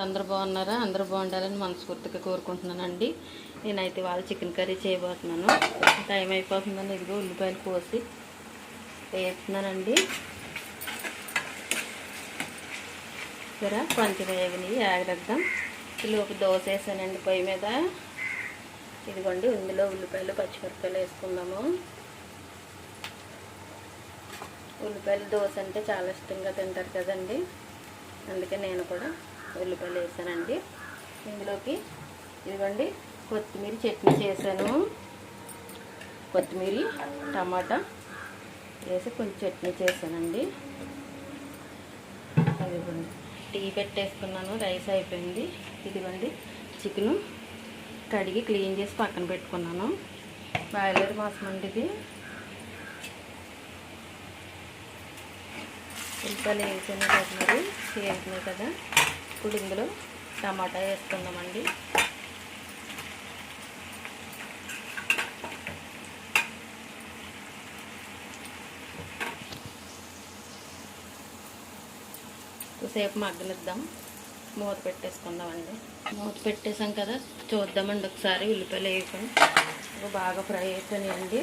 అందరు బాగున్నారా? అందరూ బాగుండాలని మనస్ఫూర్తిగా కోరుకుంటున్నానండి. నేనైతే వాళ్ళ చికెన్ కర్రీ చేయబోతున్నాను. టైం అయిపోతుందని ఇదిగో ఉల్లిపాయలు కోసి వేస్తున్నానండి. సరే కొంచెం వేగని ఆగరద్దాం ఒక దోశ వేసానండి పొయ్యి మీద. ఇదిగోండి ఇందులో ఉల్లిపాయలు పచ్చిమిరపకాయలు వేసుకుందాము. ఉల్లిపాయలు దోశ అంటే చాలా ఇష్టంగా తింటారు కదండి. అందుకే నేను కూడా ఉల్లిపాయలు వేసానండి. ఇందులోకి ఇదిగోండి కొత్తిమీర చట్నీ చేశాను. కొత్తిమీర టమాటా వేసి కొంచెం చట్నీ చేశానండి. అదిగోండి టీ పెట్టేసుకున్నాను రైస్ అయిపోయింది. ఇదిగోండి చికెను కడిగి క్లీన్ చేసి పక్కన పెట్టుకున్నాను. బాయిలర్ మాసం అండి ఇది. ఉల్లిపాయలు వేసాను మరి వేసినాయి కదా. ఇప్పుడు ఇందులో టమాటా వేసుకుందామండి. సేపు మగ్గనిద్దాం. మూత పెట్టేసుకుందామండి. మూత పెట్టేసాం కదా చూద్దామండి ఒకసారి ఉల్లిపాయలు వేయకుండా. బాగా ఫ్రై అయిపోయినాయండి.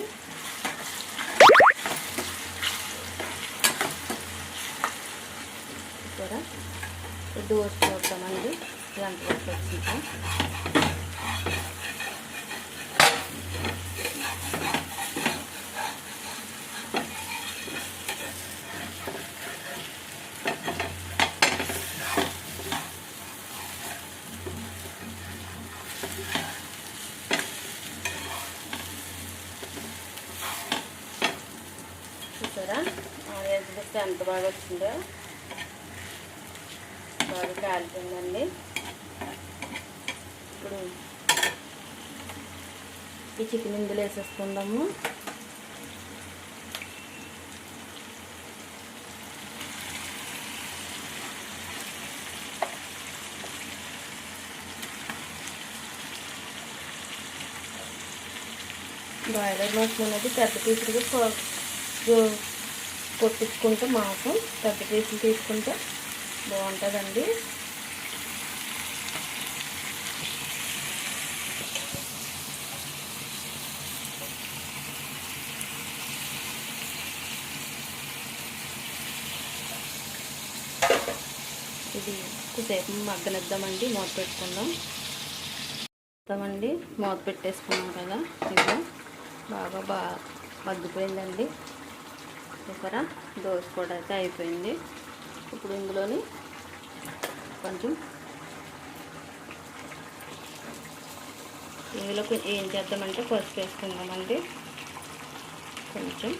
కూడా డోర్స్ చూద్దామండి ఎంత వరకు వచ్చిందో. చూసారా? ఎంత బాగా వచ్చిందో? బాగా కాలుతుందండి. ఇప్పుడు ఈ చికెన్ ఇందులో వేసేసుకుందాము. బాయిలర్ మాసం అనేది పెద్ద పీసులుగా కొట్టించుకుంటే మాసం పెద్ద పీసులు తీసుకుంటే బాగుంటుందండి. ఇది కొద్దిసేపు మగ్గనిద్దామండి మూత పెట్టుకుందాం. ఇద్దామండి మూత పెట్టేసుకున్నాం కదా ఇది బాగా బాగా మగ్గిపోయిందండి. ఇక్కడ దోశ కూడా అయితే అయిపోయింది. ఇప్పుడు ఇందులోని కొంచెం ఇందులో ఏం చేద్దామంటే పసుపు వేసుకుందామండి. కొంచెం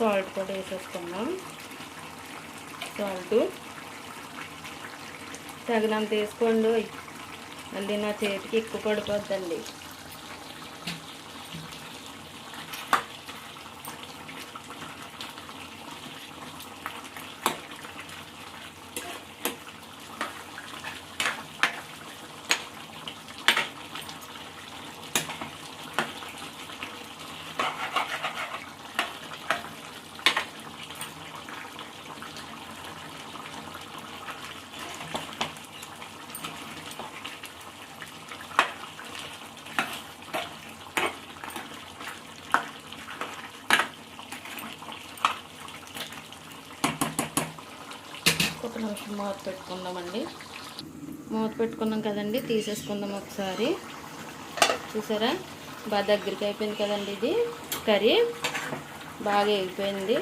సాల్ట్ కూడా వేసేసుకున్నాం సాల్ట్ తగినంత వేసుకోండి. మళ్ళీ నా చేతికి ఎక్కువ పడిపోద్దండి. కొంచెం మూత పెట్టుకుందామండి. మూత పెట్టుకున్నాం కదండి తీసేసుకుందాం ఒకసారి. చూసారా? బాగా దగ్గరికి అయిపోయింది కదండి ఇది. కర్రీ బాగా ఎగిపోయింది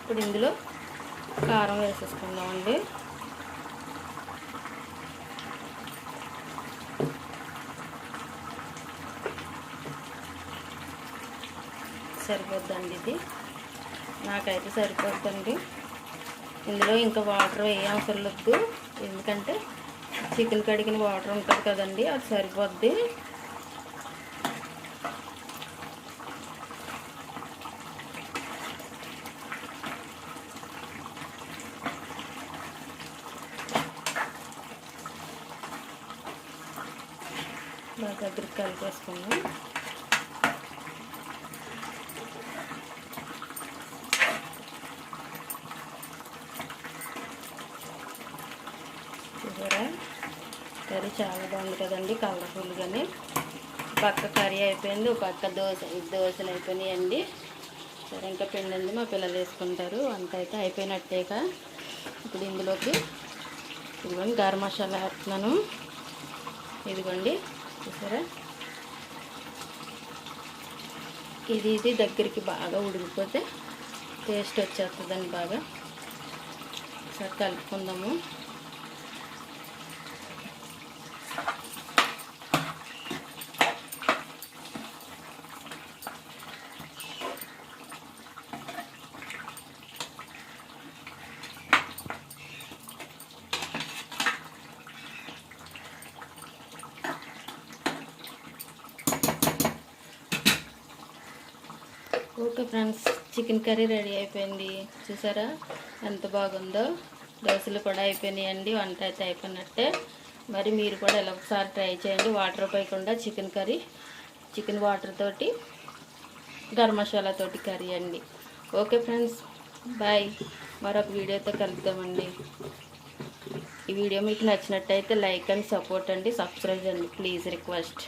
ఇప్పుడు ఇందులో కారం వేసేసుకుందామండి. సరిపోద్దండి ఇది. నాకైతే సరిపోతుంది ఇందులో ఇంకా వాటర్ అవసరం లేదు. ఎందుకంటే చికెన్ కడిగిన వాటర్ ఉంటుంది కదండి అది సరిపోద్ది. దగ్గరికి కలిపేసుకున్నాం కర్రీ చాలా బాగుంది కదండి కలర్ఫుల్గానే. పక్క కర్రీ అయిపోయింది ఒక పక్క దోశ దోశలు దోశలు అయిపోయినాయండి. సరే ఇంకా పిండి ఉంది మా పిల్లలు వేసుకుంటారు. అంత అయితే అయిపోయినట్టేక ఇప్పుడు ఇందులోకి ఇదిగోండి గరం మసాలా వేస్తున్నాను. ఇదిగోండి చూసారా? ఇది ఇది దగ్గరికి బాగా ఉడికిపోతే టేస్ట్ వచ్చేస్తుందండి బాగా. ఒకసారి కలుపుకుందాము. Okay friends chicken curry ready అయిపోయింది. చూసారా? ఎంత బాగుందో. దోశలు కూడా అయిపోయినాయండి. వంట అయితే అయిపోయినట్టే. మరి మీరు కూడా ఇలా ఒకసారి ట్రై చేయండి. వాటర్ పోయకుండా చికెన్ కర్రీ చికెన్ వాటర్ తోటి గరం మసాలా తోటి కర్రీ అండి. Okay friends bye. మరొక వీడియోతో కలుద్దామండి. ఈ వీడియో మీకు నచ్చినట్టయితే లైక్ అండ్ సపోర్ట్ అండి. సబ్స్క్రైబ్ అండి ప్లీజ్ రిక్వెస్ట్.